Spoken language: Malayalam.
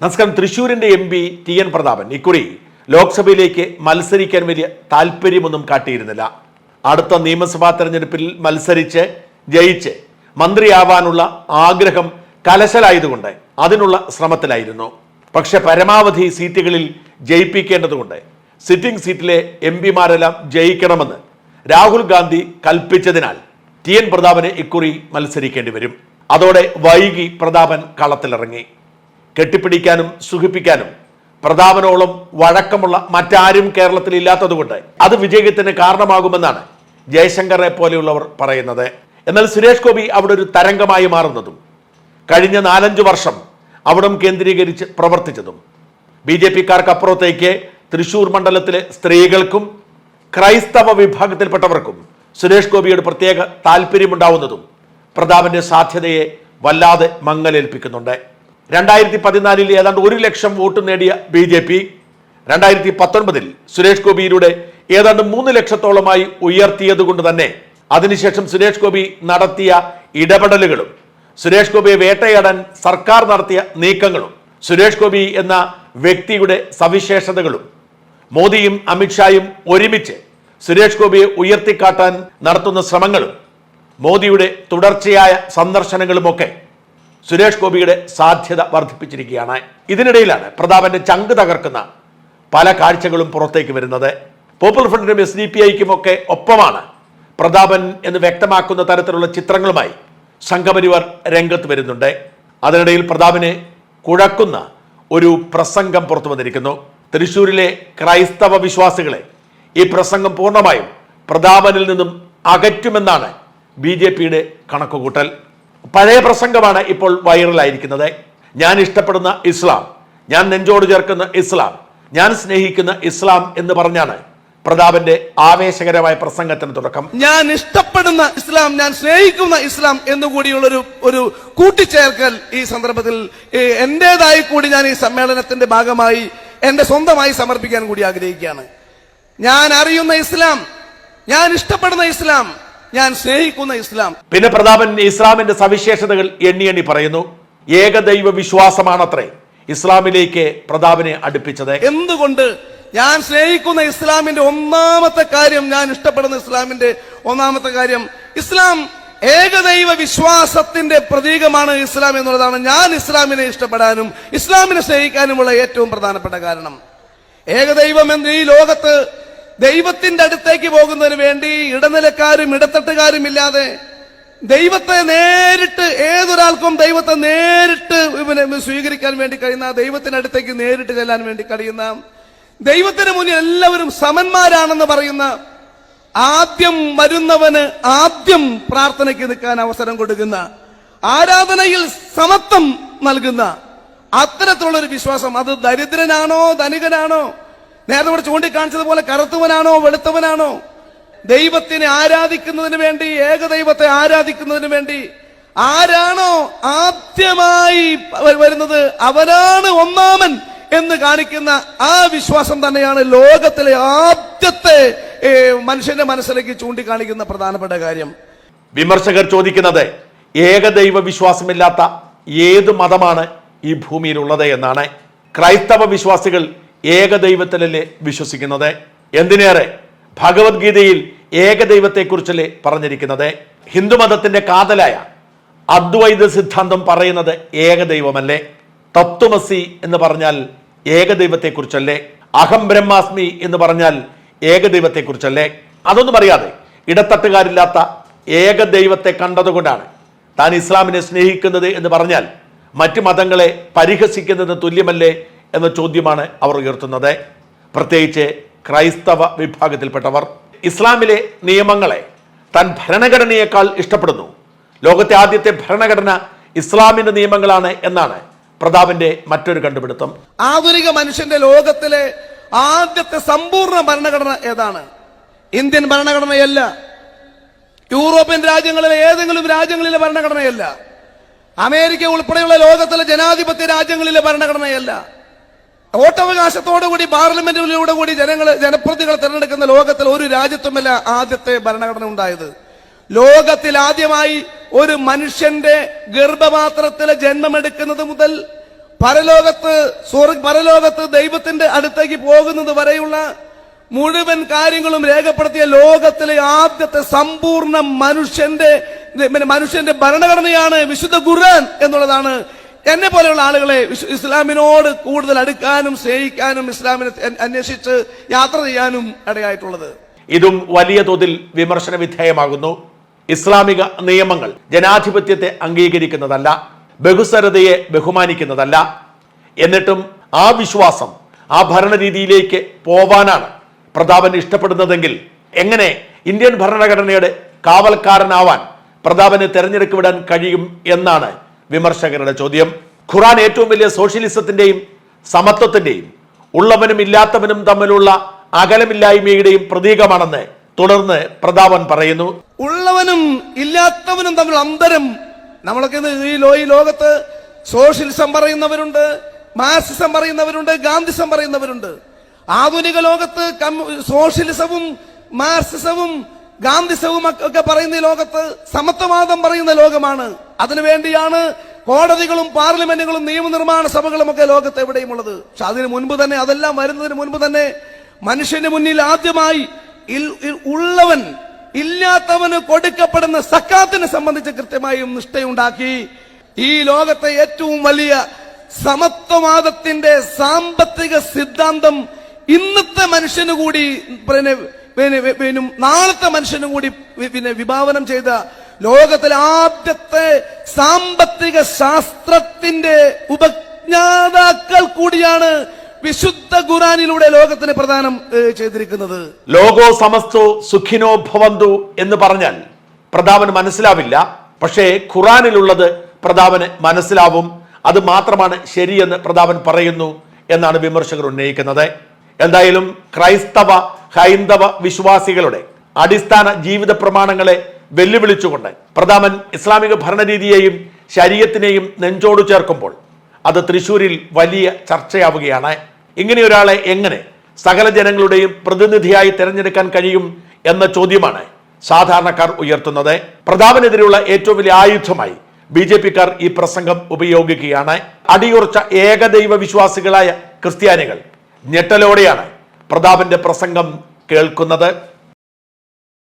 നമസ്കാരം. തൃശൂരിന്റെ M P T N Prathapan. ഇക്കുറി ലോക്സഭയിലേക്ക് മത്സരിക്കാൻ വലിയ താല്പര്യമൊന്നും കാട്ടിയിരുന്നില്ല. അടുത്ത നിയമസഭാ തെരഞ്ഞെടുപ്പിൽ മത്സരിച്ച് ജയിച്ച് മന്ത്രിയാവാനുള്ള ആഗ്രഹം കലശലായതുകൊണ്ട് അതിനുള്ള ശ്രമത്തിലായിരുന്നു. പക്ഷെ പരമാവധി സീറ്റുകളിൽ ജയിപ്പിക്കേണ്ടതുകൊണ്ട് സിറ്റിംഗ് സീറ്റിലെ എം പിമാരെല്ലാം ജയിക്കണമെന്ന് രാഹുൽ ഗാന്ധി കൽപ്പിച്ചതിനാൽ ടി എൻ പ്രതാപനെ ഇക്കുറി മത്സരിക്കേണ്ടി വരും. അതോടെ വൈകി പ്രതാപൻ കളത്തിലിറങ്ങി. കെട്ടിപ്പിടിക്കാനും സുഖിപ്പിക്കാനും പ്രതാപനോളം വഴക്കമുള്ള മറ്റാരും കേരളത്തിൽ ഇല്ലാത്തതുകൊണ്ട് അത് വിജയത്തിന് കാരണമാകുമെന്നാണ് ജയശങ്കറെ പോലെയുള്ളവർ പറയുന്നത്. എന്നാൽ സുരേഷ് ഗോപി അവിടെ ഒരു തരംഗമായി മാറുന്നതും കഴിഞ്ഞ നാലഞ്ച് വർഷം അവിടം കേന്ദ്രീകരിച്ച് പ്രവർത്തിച്ചതും ബി ജെ പിക്കാർക്ക് അപ്പുറത്തേക്ക് തൃശൂർ മണ്ഡലത്തിലെ സ്ത്രീകൾക്കും ക്രൈസ്തവ വിഭാഗത്തിൽപ്പെട്ടവർക്കും സുരേഷ് ഗോപിയുടെ പ്രത്യേക താല്പര്യമുണ്ടാവുന്നതും പ്രതാപന്റെ സാധ്യതയെ വല്ലാതെ മങ്ങലേൽപ്പിക്കുന്നുണ്ട്. രണ്ടായിരത്തി പതിനാലിൽ ഏതാണ്ട് ഒരു ലക്ഷം വോട്ട് നേടിയ ബി ജെ പി രണ്ടായിരത്തി പത്തൊൻപതിൽ സുരേഷ് ഗോപിയിലൂടെ ഏതാണ്ട് മൂന്ന് ലക്ഷത്തോളമായി ഉയർത്തിയത് കൊണ്ട് തന്നെ അതിനുശേഷം സുരേഷ് ഗോപി നടത്തിയ ഇടപെടലുകളും സുരേഷ് ഗോപിയെ വേട്ടയാടാൻ സർക്കാർ നടത്തിയ നീക്കങ്ങളും സുരേഷ് ഗോപി എന്ന വ്യക്തിയുടെ സവിശേഷതകളും മോദിയും അമിത്ഷായും ഒരുമിച്ച് സുരേഷ് ഗോപിയെ ഉയർത്തിക്കാട്ടാൻ നടത്തുന്ന ശ്രമങ്ങളും മോദിയുടെ തുടർച്ചയായ സന്ദർശനങ്ങളുമൊക്കെ സുരേഷ് ഗോപിയുടെ സാധ്യത വർദ്ധിപ്പിച്ചിരിക്കുകയാണ്. ഇതിനിടയിലാണ് പ്രതാപന്റെ ചങ്ക് തകർക്കുന്ന പല കാഴ്ചകളും പുറത്തേക്ക് വരുന്നത്. പോപ്പുലർ ഫ്രണ്ടിനും എസ് ഡി പി ഐക്കും ഒക്കെ ഒപ്പമാണ് പ്രതാപൻ എന്ന് വ്യക്തമാക്കുന്ന തരത്തിലുള്ള ചിത്രങ്ങളുമായി സംഘപരിവാർ രംഗത്ത് വരുന്നുണ്ട്. അതിനിടയിൽ പ്രതാപനെ കുഴക്കുന്ന ഒരു പ്രസംഗം പുറത്തു വന്നിരിക്കുന്നു. തൃശ്ശൂരിലെ ക്രൈസ്തവ വിശ്വാസികളെ ഈ പ്രസംഗം പൂർണമായും പ്രതാപനിൽ നിന്നും അകറ്റുമെന്നാണ് ബി കണക്കുകൂട്ടൽ. പഴയ പ്രസംഗമാണ് ഇപ്പോൾ വൈറലായിരിക്കുന്നത്. ഞാൻ ഇഷ്ടപ്പെടുന്ന ഇസ്ലാം ഞാൻ നെഞ്ചോട് ചേർക്കുന്ന ഇസ്ലാം ഞാൻ സ്നേഹിക്കുന്ന ഇസ്ലാം എന്ന് പറഞ്ഞാണ് പ്രതാപന്റെ ആവേശകരമായ പ്രസംഗത്തിന് തുടക്കം. ഞാൻ ഇഷ്ടപ്പെടുന്ന ഇസ്ലാം ഞാൻ സ്നേഹിക്കുന്ന ഇസ്ലാം എന്നുകൂടിയുള്ളൊരു ഒരു ഒരു കൂട്ടിച്ചേർക്കൽ ഈ സന്ദർഭത്തിൽ എന്റേതായി കൂടി ഞാൻ ഈ സമ്മേളനത്തിന്റെ ഭാഗമായി എന്റെ സ്വന്തമായി സമർപ്പിക്കാൻ കൂടി ആഗ്രഹിക്കുകയാണ്. ഞാൻ അറിയുന്ന ഇസ്ലാം ഞാൻ ഇഷ്ടപ്പെടുന്ന ഇസ്ലാം ഞാൻ സ്നേഹിക്കുന്ന ഇസ്ലാം. പിന്നെ പ്രതാപൻ ഇസ്ലാമിന്റെ സവിശേഷതകൾ എണ്ണി എണ്ണി പറയുന്നു. ഏകദൈവ വിശ്വാസമാണത്രേ ഇസ്ലാമിലേക്ക് പ്രതാപനെ അടുപ്പിച്ചത്. എന്തുകൊണ്ട് ഞാൻ സ്നേഹിക്കുന്ന ഇസ്ലാമിന്റെ ഒന്നാമത്തെ കാര്യം ഞാൻ ഇഷ്ടപ്പെടുന്ന ഇസ്ലാമിന്റെ ഒന്നാമത്തെ കാര്യം ഇസ്ലാം ഏകദൈവ വിശ്വാസത്തിന്റെ പ്രതീകമാണ് ഇസ്ലാം എന്നുള്ളതാണ്. ഞാൻ ഇസ്ലാമിനെ ഇഷ്ടപ്പെടാനും ഇസ്ലാമിനെ സ്നേഹിക്കാനുമുള്ള ഏറ്റവും പ്രധാനപ്പെട്ട കാരണം. ഏകദൈവം എന്ന് ഈ ലോകത്ത് ദൈവത്തിന്റെ അടുത്തേക്ക് പോകുന്നതിന് വേണ്ടി ഇടനിലക്കാരും ഇടത്തട്ടുകാരും ഇല്ലാതെ ദൈവത്തെ നേരിട്ട് ഏതൊരാൾക്കും ദൈവത്തെ നേരിട്ട് സ്വീകരിക്കാൻ വേണ്ടി കഴിയുന്ന ദൈവത്തിന്റെ അടുത്തേക്ക് നേരിട്ട് ചെല്ലാൻ വേണ്ടി കഴിയുന്ന ദൈവത്തിന് മുന്നിൽ എല്ലാവരും സമന്മാരാണെന്ന് പറയുന്ന ആദ്യം വരുന്നവന് ആദ്യം പ്രാർത്ഥനയ്ക്ക് നിൽക്കാൻ അവസരം കൊടുക്കുന്ന ആരാധനയിൽ സമത്വം നൽകുന്ന അത്തരത്തിലുള്ള ഒരു വിശ്വാസം. അത് ദരിദ്രനാണോ ധനികനാണോ? നേരത്തെ ഇവിടെ ചൂണ്ടിക്കാണിച്ചതുപോലെ കറുത്തവനാണോ വെളുത്തവനാണോ? ദൈവത്തിനെ ആരാധിക്കുന്നതിന് വേണ്ടി ഏകദൈവത്തെ ആരാധിക്കുന്നതിന് വേണ്ടി ആരാണോ ആദ്യമായി വരുന്നത് അവനാണ് ഒന്നാമൻ എന്ന് കാണിക്കുന്ന ആ വിശ്വാസം തന്നെയാണ് ലോകത്തിലെ ആദ്യത്തെ മനുഷ്യന്റെ മനസ്സിലേക്ക് ചൂണ്ടിക്കാണിക്കുന്ന പ്രധാനപ്പെട്ട കാര്യം. വിമർശകർ ചോദിക്കുന്നത് ഏകദൈവ വിശ്വാസമില്ലാത്ത ഏത് മതമാണ് ഈ ഭൂമിയിലുള്ളത് എന്നാണ്. ക്രൈസ്തവ വിശ്വാസികൾ ഏകദൈവത്തിലല്ലേ വിശ്വസിക്കുന്നത്? എന്തിനേറെ? ഭഗവത്ഗീതയിൽ ഏകദൈവത്തെക്കുറിച്ചല്ലേ പറഞ്ഞിരിക്കുന്നത്? ഹിന്ദുമതത്തിന്റെ കാതലായ അദ്വൈത സിദ്ധാന്തം പറയുന്നത് ഏകദൈവമല്ലേ? തത്വമസി എന്ന് പറഞ്ഞാൽ ഏകദൈവത്തെക്കുറിച്ചല്ലേ? അഹം ബ്രഹ്മാസ്മി എന്ന് പറഞ്ഞാൽ ഏകദൈവത്തെക്കുറിച്ചല്ലേ? അതൊന്നും അറിയാതെ ഇടത്തട്ടുകാരില്ലാത്ത ഏകദൈവത്തെ കണ്ടതുകൊണ്ടാണ് താൻ ഇസ്ലാമിനെ സ്നേഹിക്കുന്നത് എന്ന് പറഞ്ഞാൽ മറ്റു മതങ്ങളെ പരിഹസിക്കുന്നതിന് തുല്യമല്ലേ എന്ന ചോദ്യമാണ് അവർ ഉയർത്തുന്നത്. പ്രത്യേകിച്ച് ക്രൈസ്തവ വിഭാഗത്തിൽപ്പെട്ടവർ ഇസ്ലാമിലെ നിയമങ്ങളെ താൻ ഭരണഘടനയേക്കാൾ ഇഷ്ടപ്പെടുന്നു. ലോകത്തെ ആദ്യത്തെ ഭരണഘടന ഇസ്ലാമിന്റെ നിയമങ്ങളാണ് എന്നാണ് പ്രതാപിന്റെ മറ്റൊരു കണ്ടുപിടുത്തം. ആധുനിക മനുഷ്യന്റെ ലോകത്തിലെ ആദ്യത്തെ സമ്പൂർണ ഭരണഘടന ഏതാണ്? ഇന്ത്യൻ ഭരണഘടനയല്ല. യൂറോപ്യൻ രാജ്യങ്ങളിലെ ഏതെങ്കിലും രാജ്യങ്ങളിലെ ഭരണഘടനയല്ല. അമേരിക്ക ഉൾപ്പെടെയുള്ള ലോകത്തിലെ ജനാധിപത്യ രാജ്യങ്ങളിലെ ഭരണഘടനയല്ല. വോട്ടവകാശത്തോടുകൂടി പാർലമെന്റിലൂടെ കൂടി ജനങ്ങൾ ജനപ്രതികൾ തിരഞ്ഞെടുക്കുന്ന ലോകത്തിൽ ഒരു രാജ്യത്തുമല്ല ആദ്യത്തെ ഭരണഘടന ഉണ്ടായത്. ലോകത്തിൽ ആദ്യമായി ഒരു മനുഷ്യന്റെ ഗർഭപാത്രത്തിലെ ജന്മമെടുക്കുന്നത് മുതൽ പരലോകത്ത് സ്വർഗ പരലോകത്ത് ദൈവത്തിന്റെ അടുത്തേക്ക് പോകുന്നത് വരെയുള്ള മുഴുവൻ കാര്യങ്ങളും രേഖപ്പെടുത്തിയ ലോകത്തിലെ ആദ്യത്തെ സമ്പൂർണ മനുഷ്യന്റെ മനുഷ്യന്റെ ഭരണഘടനയാണ് വിശുദ്ധ ഖുർആൻ എന്നുള്ളതാണ് എന്നെ പോലെയുള്ള ആളുകളെ ഇസ്ലാമിനോട് കൂടുതൽ അടുക്കാനും സ്നേഹിക്കാനും ഇസ്ലാമിനെ അന്വേഷിച്ച് യാത്ര ചെയ്യാനും ഇടയായിട്ടുള്ളത്. ഇതും വലിയ തോതിൽ വിമർശന വിധേയമാകുന്നു. ഇസ്ലാമിക നിയമങ്ങൾ ജനാധിപത്യത്തെ അംഗീകരിക്കുന്നതല്ല ബഹുസ്വരതയെ ബഹുമാനിക്കുന്നതല്ല. എന്നിട്ടും ആ വിശ്വാസം ആ ഭരണരീതിയിലേക്ക് പോവാനാണ് പ്രതാപൻ ഇഷ്ടപ്പെടുന്നതെങ്കിൽ എങ്ങനെ ഇന്ത്യൻ ഭരണഘടനയുടെ കാവൽക്കാരനാവാൻ പ്രതാപന് തെരഞ്ഞെടുക്കപ്പെടാൻ കഴിയും എന്നാണ് വിമർശകരുടെ ചോദ്യം. ഖുറാൻ ഏറ്റവും വലിയ സോഷ്യലിസത്തിന്റെയും സമത്വത്തിന്റെയും ഉള്ളവനും ഇല്ലാത്തവനും തമ്മിലുള്ള അകലമില്ലായ്മയുടെയും പ്രതീകമാണെന്ന് തുടർന്ന് പ്രതാപൻ പറയുന്നു. ഉള്ളവനും ഇല്ലാത്തവനും തമ്മിൽ അന്തരം. നമ്മളൊക്കെ ഈ ഈ ലോകത്ത് സോഷ്യലിസം പറയുന്നവരുണ്ട് മാർസിസം പറയുന്നവരുണ്ട് ഗാന്ധിസം പറയുന്നവരുണ്ട്. ആധുനിക ലോകത്ത് സോഷ്യലിസവും മാർസിസവും ഗാന്ധിസവും ഒക്കെ- പറയുന്ന ലോകത്ത് സമത്വവാദം പറയുന്ന ലോകമാണ്. അതിനുവേണ്ടിയാണ് കോടതികളും പാർലമെന്റുകളും നിയമനിർമ്മാണ സഭകളും ഒക്കെ ലോകത്ത് എവിടെയും ഉള്ളത്. പക്ഷെ അതിന് മുൻപ് തന്നെ അതെല്ലാം വരുന്നതിന് മുൻപ് തന്നെ മനുഷ്യന് മുന്നിൽ ആദ്യമായി ഉള്ളവൻ ഇല്ലാത്തവന് കൊടുക്കപ്പെടുന്ന സക്കാത്തിനെ സംബന്ധിച്ച് കൃത്യമായും നിഷ്ഠയുണ്ടാക്കി. ഈ ലോകത്തെ ഏറ്റവും വലിയ സമത്വവാദത്തിന്റെ സാമ്പത്തിക സിദ്ധാന്തം ഇന്നത്തെ മനുഷ്യന് കൂടി പിന്നെ നാളത്തെ മനുഷ്യനും കൂടി പിന്നെ വിഭാവനം ചെയ്ത ലോകത്തിലെ ആദ്യത്തെ സാമ്പത്തിക ശാസ്ത്രത്തിന്റെ ഉപജ്ഞാതാക്കൾ കൂടിയാണ് വിശുദ്ധ ഖുറാനിലൂടെ ലോകത്തിന് പ്രധാനം ചെയ്തിരിക്കുന്നത്. ലോകോ സമസ്തോ സുഖിനോ ഭവന്തു എന്ന് പറഞ്ഞാൽ പ്രതാപന് മനസ്സിലാവില്ല. പക്ഷേ ഖുറാനിലുള്ളത് പ്രതാപന് മനസ്സിലാവും. അത് മാത്രമാണ് ശരിയെന്ന് പ്രതാപൻ പറയുന്നു എന്നാണ് വിമർശകർ ഉന്നയിക്കുന്നത്. എന്തായാലും ക്രൈസ്തവ ഹൈന്ദവ വിശ്വാസികളുടെ അടിസ്ഥാന ജീവിത പ്രമാണങ്ങളെ വെല്ലുവിളിച്ചുകൊണ്ട് പ്രതാപൻ ഇസ്ലാമിക ഭരണരീതിയെയും ശരീരത്തിനെയും നെഞ്ചോട് ചേർക്കുമ്പോൾ അത് തൃശൂരിൽ വലിയ ചർച്ചയാവുകയാണ്. ഇങ്ങനെ ഒരാളെ എങ്ങനെ സകല ജനങ്ങളുടെയും പ്രതിനിധിയായി തിരഞ്ഞെടുക്കാൻ കഴിയും എന്ന ചോദ്യമാണ് സാധാരണക്കാർ ഉയർത്തുന്നത്. പ്രതാപനെതിരെയുള്ള ഏറ്റവും വലിയ ആയുധമായി ബി ജെ പിക്കാർ ഈ പ്രസംഗം ഉപയോഗിക്കുകയാണ്. അടിയുറച്ച ഏകദൈവ വിശ്വാസികളായ ക്രിസ്ത്യാനികൾ ഞെട്ടലോടെയാണ് പ്രതാപന്റെ പ്രസംഗം കേൾക്കുന്നത്.